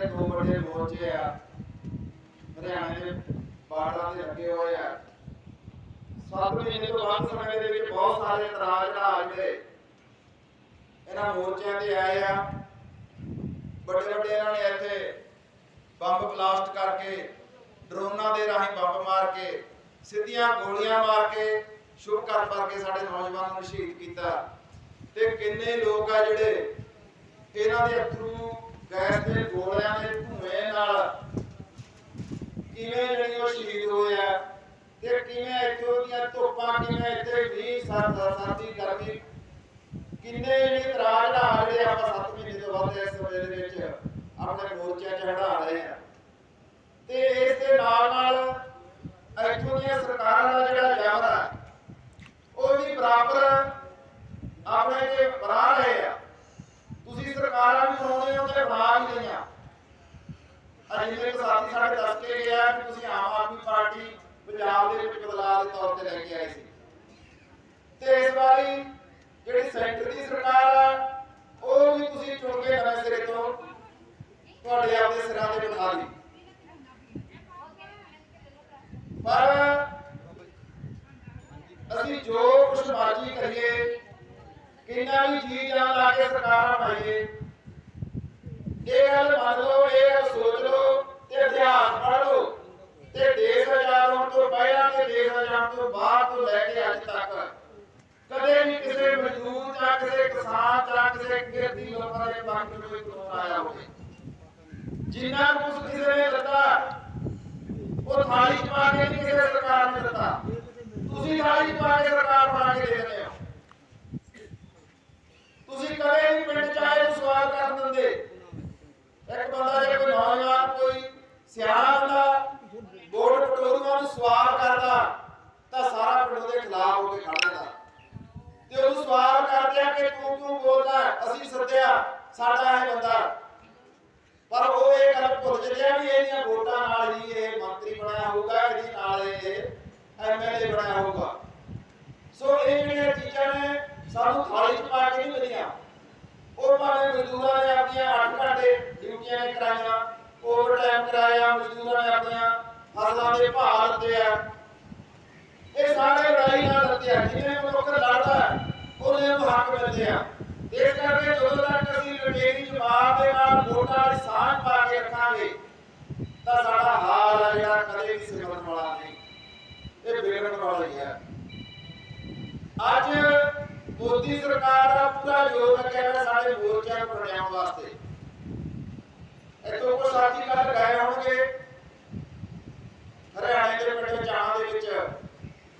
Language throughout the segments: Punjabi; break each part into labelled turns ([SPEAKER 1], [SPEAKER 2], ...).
[SPEAKER 1] ਜਿਹੜੇ ਦੋ ਵੱਡੇ ਆ। ਹਰਿਆਣੇ ਦੇ ਬਾਰਡਰਾਂ ਤੇ ਲੱਗੇ ਹੋਏ ਆ। ਸੱਤ ਮਹੀਨੇ ਤੋਂ ਵੱਧ ਸਮੇਂ ਦੇ ਵਿੱਚ ਬਹੁਤ ਸਾਰੇ ਇਤਰਾਜ਼ ਰਾਜ ਦੇ ਇਹਨਾਂ ਮੋਰਚਿਆਂ ਤੇ ਆਏ ਆ। ਵੱਡੇ ਵੱਡੇ ਇਹਨਾਂ ਨੇ ਇੱਥੇ ਬੰਬ ਬਲਾਸਟ ਕਰਕੇ, ਡਰੋਨਾਂ ਦੇ ਰਾਹੀਂ ਬੰਬ ਮਾਰ ਕੇ, ਸਿੱਧੀਆਂ ਗੋਲੀਆਂ ਮਾਰ ਕੇ, ਸ਼ੁਭ ਕਰਮ ਕਰਕੇ ਸਾਡੇ ਨੌਜਵਾਨਾਂ ਨੂੰ ਸ਼ਹੀਦ ਕੀਤਾ। ਤੇ ਕਿੰਨੇ ਲੋਕ ਆ ਜਿਹੜੇ ਇਹਨਾਂ ਦੇ ਅਥਰੂ ਗੈਸ ਦੇ ਗੋਲਿਆਂ ਦੇ ਧੂਏ ਨਾਲ ਕਿਵੇਂ ਜਿਹੜੀ ਉਹ ਸ਼ਹੀਦ ਹੋਏ ਤੇ ਕਿਵੇਂ ਇੱਥੋਂ ਦੀਆਂ ਧੁੱਪਾਂ, ਕਿਵੇਂ ਇੱਥੇ ਵੀ ਸਰਦ ਸਰਦੀ, ਗਰਮੀ, ਕਿੰਨੇ ਜਿਹੜੇ ਤਰਾਜ ਢਾਹ ਜਿਹੜੇ ਆਪਾਂ 7 ਮਹੀਨੇ ਤੋਂ ਵੱਧ ਇਸ ਸਮੇਂ ਦੇ ਵਿੱਚ ਆਪਣੇ ਮੋਰਚਿਆਂ 'ਚ ਹਟਾ ਰਹੇ ਆ। ਤੇ ਇਸ ਦੇ ਨਾਲ ਨਾਲ ਇੱਥੋਂ ਦੀਆਂ ਸਰਕਾਰਾਂ ਦਾ ਜਿਹੜਾ ਜ਼ਬਰ ਆ ਉਹ ਵੀ ਬਰਾਬਰ ਆਪਣੇ ਤੇ ਬਣਾ ਰਹੇ ਆ। ਸਰਕਾਰਾਂ ਵੀ ਬਣਾਉਂਦੇ ਹੋ ਤੇ ਬਣਾ ਵੀ ਲਈਆਂ ਅੱਜ ਮੇਰੇ ਸਾਥੀ ਸਾਡੇ ਦੱਸ ਕੇ ਗਿਆ ਕਿ ਤੁਸੀਂ ਆਮ ਆਦਮੀ ਪਾਰਟੀ ਪੰਜਾਬ ਦੇ ਵਿੱਚ ਬਦਲਾਅ ਦੇ ਤੌਰ ਤੇ ਲੈ ਕੇ ਆਏ ਸੀ। ਤੇ ਇਸ ਵਾਰੀ ਜਿਹੜੀ ਸੈਂਟਰ ਦੀ ਸਰਕਾਰ ਆ, ਉਹ ਵੀ ਤੁਸੀਂ ਚੁਣ ਕੇ ਨਵੇਂ ਸਿਰੇ ਤੋਂ ਤੁਹਾਡੇ ਆਪਦੇ ਸਿਰਾਂ ਤੇ ਬਿਠਾ ਲਈ। ਪਰ ਅਸੀਂ ਜੋ ਕੁਛ ਬਾਜੀ ਕਰੀਏ, ਕਿੰਨਾ ਵੀ ਜੀ ਜਾਨ ਲਾ ਕੇ ਸਰਕਾਰਾਂ ਬਣਾਈਏ ਇਹ ਗੱਲ ਮੰਨ ਲਓ, ਇਹ ਗੱਲ ਸੋਚ ਲਓ ਤੇ ਇਤਿਹਾਸ ਪੜ੍ਹ ਲਓ ਤੇ ਦੇਸ਼ ਆਜ਼ਾਦ ਹੋਣ ਤੋਂ ਪਹਿਲਾਂ ਤੇ ਦੇਸ਼ ਆਜ਼ਾਦ ਤੋਂ ਬਾਅਦ ਤੋਂ ਲੈ ਕੇ ਅੱਜ ਤੱਕ ਕਦੇ ਵੀ ਕਿਸੇ ਮਜ਼ਦੂਰ ਜਾਂ ਕਿਸੇ ਕਿਸਾਨ ਜਾਂ ਕਿਸੇ ਕਿਰਤੀ ਲੋਕਾਂ ਦੇ ਪੱਖ ਨੂੰ ਕੋਈ ਕਾਨੂੰਨ ਆਇਆ ਹੋਵੇ। ਜਿੰਨਾ ਕੁਝ ਕਿਸੇ ਨੇ ਦਿੱਤਾ, ਉਹ ਥਾਲੀ ਚ ਪਾ ਕੇ ਨਹੀਂ ਕਿਸੇ ਸਰਕਾਰ ਨੇ ਦਿੱਤਾ। ਤੁਸੀਂ ਥਾਲੀ ਚ ਪਾ ਕੇ ਸਰਕਾਰ ਬਣਾ ਕੇ ਦੇ ਰਹੇ ਹੋ ਤੁਸੀਂ ਕਦੇ ਵੀ ਪਿੰਡ ਚਾਹੇ ਨੂੰ ਸਵਾਲ ਕਰ ਦਿੰਦੇ ਇੱਕ ਬੰਦਾ ਜੇ ਕੋਈ ਨੌਜਵਾਨ ਕੋਈ ਸਿਆਣਾ ਬੰਦਾ ਵੋਟ ਪਟੋਰੂਆਂ ਨੂੰ ਸਵਾਲ ਕਰਦਾ ਤਾਂ ਸਾਰਾ ਪਿੰਡ ਉਹਦੇ ਖਿਲਾਫ ਹੋ ਕੇ ਖੜ ਜਾਂਦਾ ਤੇ ਉਹਨੂੰ ਸਵਾਲ ਕਰਦੇ ਆ ਕਿ ਤੂੰ ਕਿਉਂ ਬੋਲਦਾ ਹੈ? ਅਸੀਂ ਸੱਦਿਆ ਸਾਡਾ ਇਹ ਬੰਦਾ ਪਰ ਉਹ ਇਹ ਗੱਲ ਭੁੱਲ ਜਾਂਦੇ ਆ ਵੀ ਇਹਦੀਆਂ ਵੋਟਾਂ ਨਾਲ ਹੀ ਇਹ ਮੰਤਰੀ ਬਣਿਆ ਹੋਊਗਾ, ਇਹਦੀ ਨਾਲ ਇਹ ਐਮਐਲਏ ਬਣਿਆ ਹੋਊਗਾ। ਸੋ ਇਹ ਜਿਹੜੀਆਂ ਚੀਜ਼ਾਂ ਨੇ, ਸਾਨੂੰ ਥਾਲੀ ਚ ਪਾ ਕੇ ਨਹੀਂ ਮਿਲੀਆਂ। ਉਹ ਭਾਵੇਂ ਮਜ਼ਦੂਰਾਂ ਨੇ ਆਪਣੀਆਂ 8 ਘੰਟੇ ਡਿਊਟੀਆਂ ਨੇ ਕਰਾਈਆਂ ਓਵਰ ਟਾਈਮ ਕਰਾਇਆ, ਮਜ਼ਦੂਰਾਂ ਨੇ ਆਪਣੀਆਂ ਫਸਲਾਂ ਦੇ ਭਾਅ ਦਿੱਤੇ ਆ। ਇਹ ਸਾਰੇ ਲੜਾਈ ਨਾਲ ਦਿੱਤੇ ਆ। ਜਿਵੇਂ ਮਨੁੱਖ ਲੜਦਾ ਹੈ, ਹੱਕ ਮਿਲਦੇ ਆ। ਇਸ ਕਰਕੇ ਜਦੋਂ ਤੱਕ ਅਸੀਂ ਲਟੇਰੀ ਜਵਾਬ ਦੇ ਨਾਲ ਵੋਟਾਂ ਸਾਂਝ ਪਾ ਕੇ ਰੱਖਾਂਗੇ ਤਾਂ ਸਾਡਾ ਹਾਲ ਆ ਜਿਹੜਾ ਕਦੇ ਵੀ ਸਿਮਰਨ ਵਾਲਾ ਨਹੀਂ। ਇਹ ਵਿਗੜਨ ਵਾਲਾ ਹੀ ਹੈ ਅੱਜ ਮੋਦੀ ਸਰਕਾਰ ਦਾ ਪੂਰਾ ਜ਼ੋਰ ਲੱਗਿਆ ਹੋਇਆ ਸਾਡੇ ਮੋਰਚਿਆਂ ਨੂੰ ਬਣਾਉਣ ਵਾਸਤੇ। ਇੱਥੋਂ ਕੋ ਸਾਥੀ ਕੱਲ ਗਏ ਹੋਣਗੇ। ਹਰਿਆਣੇ ਦੇ ਪਿੰਡ ਚਾਣਾ ਦੇ ਵਿੱਚ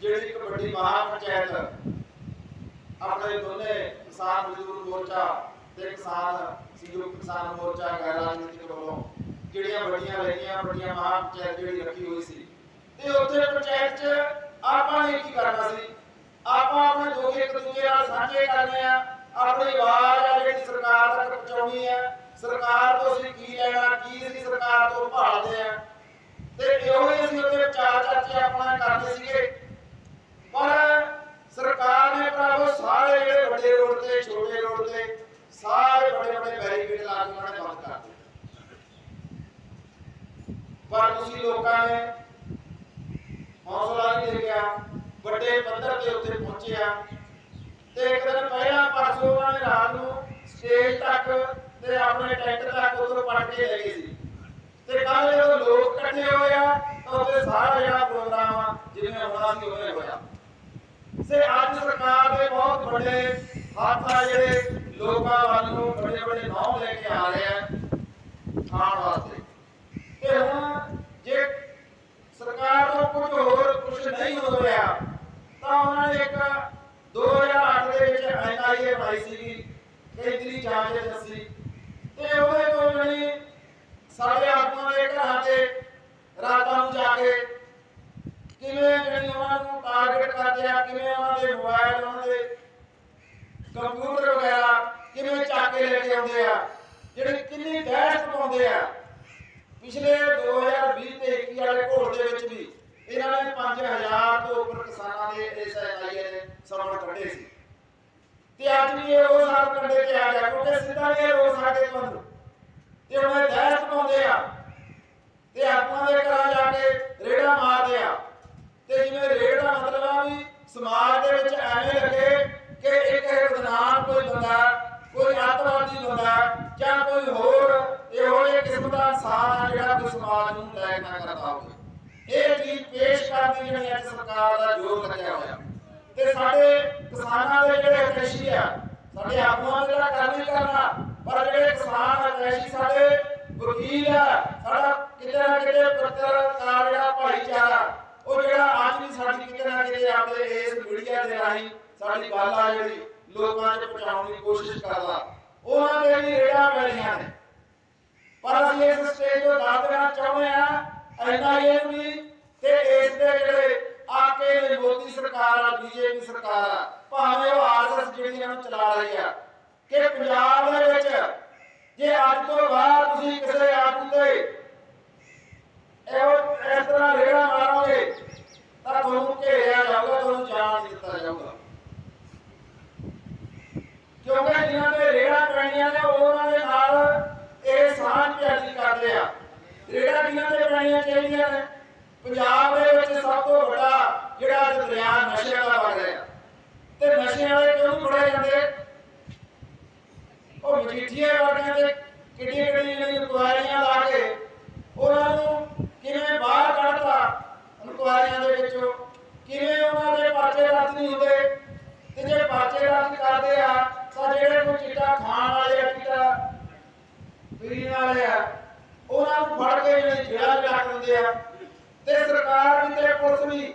[SPEAKER 1] ਜਿਹੜੀ ਇੱਕ ਵੱਡੀ ਮਹਾ ਪੰਚਾਇਤ ਆਪਣੇ ਦੋਨੇ ਕਿਸਾਨ ਮਜ਼ਦੂਰ ਮੋਰਚਾ ਤੇ ਕਿਸਾਨ ਸੰਯੁਕਤ ਕਿਸਾਨ ਮੋਰਚਾ ਗੈਰ ਰਾਜਨੀਤਿਕ ਵੱਲੋਂ ਜਿਹੜੀਆਂ ਵੱਡੀਆਂ ਰੈਲੀਆਂ ਵੱਡੀਆਂ ਮਹਾ ਪੰਚਾਇਤ ਜਿਹੜੀ ਰੱਖੀ ਹੋਈ ਸੀ। ਤੇ ਉੱਥੇ ਪੰਚਾਇਤ 'ਚ ਆਪਾਂ ਨੇ ਕੀ ਕਰਨਾ ਸੀ? ਆਪਾਂ ਆਪਣੇ ਦੁੱਖ ਇੱਕ ਦੂਜੇ ਨਾਲ ਸਾਂਝੇ ਕਰਨੇ ਆ। ਆਪਣੀ ਆਵਾਜ਼ ਆ ਜਿਹੜੀ ਸਰਕਾਰ ਤੱਕ ਪਹੁੰਚਾਉਣੀ ਆ। ਸਰਕਾਰ ਤੋਂ ਅਸੀਂ ਕੀ ਲੈਣਾ, ਕੀ ਅਸੀਂ ਸਰਕਾਰ ਤੋਂ ਭਾਲਦੇ ਆ। ਤੇ ਇਹੋ ਹੀ ਅਸੀਂ ਉਹਦੇ ਵਿਚਾਰ ਚਰਚੇ ਆਪਣਾ ਕਰਦੇ ਸੀਗੇ। ਪਰ ਸਰਕਾਰ ਨੇ ਰੋਡ ਤੇ ਛੋਟੇ ਰੋਡ ਤੇ ਸਾਰੇ ਬੜੇ ਬੜੇ ਬੈਰੀਕੇਡ ਲਾ ਕੇ ਉਹਨਾਂ ਨੇ ਬੰਦ ਕਰ ਦਿੱਤੇ। ਪਰ ਤੁਸੀਂ ਲੋਕਾਂ ਨੇ ਹੌਸਲਾ ਨਹੀਂ ਦੇਖਿਆ ਵੱਡੇ ਪੱਧਰ ਦੇ ਉੱਤੇ ਪਹੁੰਚਿਆ ਤੇ ਇੱਕ ਦਿਨ ਪਹਿਲਾਂ ਪਰਸੋਂ ਉਹਨਾਂ ਨੇ ਰਾਤ ਨੂੰ ਸਟੇਜ ਤੱਕ ਤੇ ਆਪਣੇ ਟੈਂਟ ਤੱਕ ਉਧਰ ਪੱਟ ਕੇ ਲੈ ਗਏ ਸੀ। ਤੇ ਕੱਲ ਜਦੋਂ ਲੋਕ ਇਕੱਠੇ ਹੋਏ ਆ, ਤਾਂ ਉਹਦੇ ਸਾਰਾ ਜਿਹੜਾ ਪ੍ਰੋਗਰਾਮ ਆ, ਜਿਵੇਂ ਹੋਣਾ ਸੀ ਉਵੇਂ ਹੋਇਆ। ਸੇ ਅੱਜ ਸਰਕਾਰ ਦੇ ਬਹੁਤ ਵੱਡੇ ਹੱਥ ਆ ਜਿਹੜੇ ਲੋਕਾਂ ਵੱਲ ਨੂੰ ਵੱਡੇ ਵੱਡੇ ਨਾਮ ਲੈ ਕੇ ਆ ਰਹੇ ਆ ਖਾਣ ਵਾਸਤੇ। ਤੇ ਹੁਣ ਜੇ ਸਰਕਾਰ ਤੋਂ ਕੁਝ ਹੋਰ ਕੁਝ ਨਹੀਂ ਹੋ ਰਿਹਾ, ਤਾਂ ਉਹਨਾਂ ਨੇ ਇੱਕ 2008 ਦੇ ਵਿੱਚ ਐਨਆਈਏ ਬਣਾਈ ਸੀਗੀ ਕੇਂਦਰੀ ਜਾਂਚ ਏਜੰਸੀ। ਤੇ ਉਹਦੇ ਤੋਂ ਜਿਹੜੀ ਸਾਡੇ ਆਗੂਆਂ ਦੇ ਘਰਾਂ 'ਚ ਰਾਤਾਂ ਨੂੰ ਜਾ ਕੇ ਕਿਵੇਂ ਜਿਹੜੀ ਉਹਨਾਂ ਨੂੰ ਟਾਰਗੇਟ ਕਰਦੇ ਆ, ਕਿਵੇਂ ਉਹਨਾਂ ਦੇ ਮੋਬਾਈਲ ਉਹਨਾਂ ਦੇ ਕੰਪਿਊਟਰ ਵਗੈਰਾ ਕਿਵੇਂ ਚੱਕ ਕੇ ਲੈ ਕੇ ਆਉਂਦੇ ਆ? ਜਿਹੜੇ ਕਿੰਨੀ ਗੈਸ ਪਾਉਂਦੇ ਆ। ਪਿਛਲੇ 2020 ਤੇ 21 ਵਾਲੇ ਘੋਲ ਦੇ ਵਿੱਚ ਵੀ ਇਹਨਾਂ ਨੇ 5000 ਤੋਂ ਉੱਪਰ ਕਿਸਾਨਾਂ ਦੇ ਇਸ ਆਈਏ ਨੇ ਸਮਣ ਕੱਢੇ ਸੀ। ਤੇ ਅੱਜ ਵੀ ਇਹ ਉਹ ਸਾਲ ਕੰਡੇ ਤੇ ਆ ਗਿਆ, ਕਿਉਂਕਿ ਸਿੱਧਾ ਇਹ ਰੋਸ ਆ ਕੇ ਤੁਹਾਨੂੰ ਤੇ ਉਹਨੇ ਦਹਿਸ਼ਤ ਪਾਉਂਦੇ ਆ। ਤੇ ਆਪਾਂ ਦੇ ਘਰਾਂ ਜਾ ਕੇ ਰੇੜਾ ਮਾਰਦੇ ਆ। ਤੇ ਜਿਵੇਂ ਰੇੜਾ ਮਤਲਬ ਆ ਵੀ ਸਮਾਜ ਦੇ ਵਿੱਚ ਐਵੇਂ ਲੱਗੇ ਤੇ ਸਾਡੇ ਕਿਸਾਨਾਂ ਦੇ ਜਿਹੜੇ ਅਕੈਸ਼ੀ ਆ, ਸਾਡੇ ਆਗੂਆਂ ਜਿਹੜਾ ਕਰਨਾ ਹੀ ਕਰਨਾ, ਪਰ ਜਿਹੜੇ ਕਿਸਾਨ ਅਕੈਸ਼ੀ ਸਾਡੇ ਵਕੀਲ ਆ, ਸਾਡਾ ਕਿਤੇ ਨਾ ਕਿਤੇ ਪੱਤਰਕਾਰ ਜਿਹੜਾ ਭਾਈਚਾਰਾ, ਉਹ ਜਿਹੜਾ ਅੱਜ ਵੀ ਸਾਡੀ ਕਿਤੇ ਨਾ ਕਿਤੇ ਆਪਣੇ ਇਸ ਮੀਡੀਆ ਦੇ ਰਾਹੀਂ ਸਾਡੀ ਗੱਲ ਆ ਜਿਹੜੀ ਲੋਕਾਂ 'ਚ ਪਹੁੰਚਾਉਣ ਦੀ ਕੋਸ਼ਿਸ਼ ਕਰਦਾ, ਉਹਨਾਂ ਦੇ ਵੀ ਰੇੜਾ ਪੈਣੀਆਂ ਨੇ। ਪਰ ਅਸੀਂ ਇਸ ਸਟੇਜ ਤੋਂ ਦੱਸ ਦੇਣਾ ਚਾਹੁੰਦੇ ਆ ਐਨਆਈਏ ਵੀ ਤੇ ਇਸ ਦੇ ਜਿਹੜੇ ਆਕੇ ਦੇ ਮੋਦੀ ਸਰਕਾਰ ਆ, ਬੀਜੇਪੀ ਸਰਕਾਰ ਆ, ਭਾਵੇਂ ਉਹ ਆਰਐਸਐਸ ਜਿਹੜੀ ਇਹਨੂੰ ਚਲਾ ਰਹੀ ਆ, ਕਿ ਪੰਜਾਬ ਦੇ ਵਿੱਚ ਜੇ ਅੱਜ ਤੋਂ ਬਾਅਦ ਤੁਸੀਂ ਕਿਸੇ ਆਗੂ ਤੇ ਇਹੋ ਇਸ ਤਰ੍ਹਾਂ ਰੇੜਾ ਮਾਰੋਗੇ, ਤਾਂ ਤੁਹਾਨੂੰ ਘੇਰਿਆ ਜਾਊਗਾ, ਤੁਹਾਨੂੰ ਜਾਣ ਦਿੱਤਾ ਜਾਊਗਾ। ਕਿਉਂਕਿ ਜਿਨ੍ਹਾਂ ਦੇ ਰੇੜਾ ਪੈਣੀਆਂ ਨੇ, ਉਹਨਾਂ ਦੇ ਨਾਲ ਇਹ ਸਾਂਝ ਪਿਆਰੀ ਕਰਦੇ ਆ ਰੇੜਾ ਕਿਹਨਾਂ ਦੇ ਪੈਣੀਆਂ ਚਾਹੀਦੀਆਂ ਨੇ? ਪੰਜਾਬ ਦੇ ਵਿੱਚ ਸਭ ਤੋਂ ਵੱਡਾ ਜਿਹੜਾ ਅੱਜ ਦਰਿਆ ਨਸ਼ਿਆਂ ਦਾ ਵਗ ਰਿਹਾ ਤੇ ਨਸ਼ਿਆਂ ਵਾਲੇ ਕਿਉਂ ਫੜੇ ਜਾਂਦੇ? ਉਹ ਮਜੀਠੀਏ ਵਾਲਿਆਂ ਦੇ ਕਿੱਡੀ ਕਿੱਡੀ ਜਿਹੜੀ ਇਨਕੁਆਇਰੀਆਂ ਲਾ ਕੇ ਉਹਨਾਂ ਨੂੰ ਕਿਵੇਂ ਬਾਹਰ ਕੱਢਤਾ ਇਨਕੁਆਇਰੀਆਂ ਦੇ ਵਿੱਚੋਂ? ਕਿਵੇਂ ਉਹਨਾਂ ਦੇ ਪਰਚੇ ਰੱਦ ਨਹੀਂ ਹੁੰਦੇ? ਤੇ ਜੇ ਪਰਚੇ ਰੱਦ ਕਰਦੇ ਆ, ਤਾਂ ਜਿਹੜੇ ਕੋਈ ਚਿੱਟਾ ਖਾਣ ਵਾਲੇ ਆ, ਚਿੱਟਾ ਪੀਣ ਵਾਲੇ ਆ, ਉਹਨਾਂ ਨੂੰ ਫੜ ਕੇ ਜਿਹੜੇ ਜੇਲ੍ਹਾਂ 'ਚ ਰੱਖ ਦਿੰਦੇ ਆ। ਤੇ ਸਰਕਾਰ ਵੀ ਤੇ ਪੁਲਿਸ ਵੀ।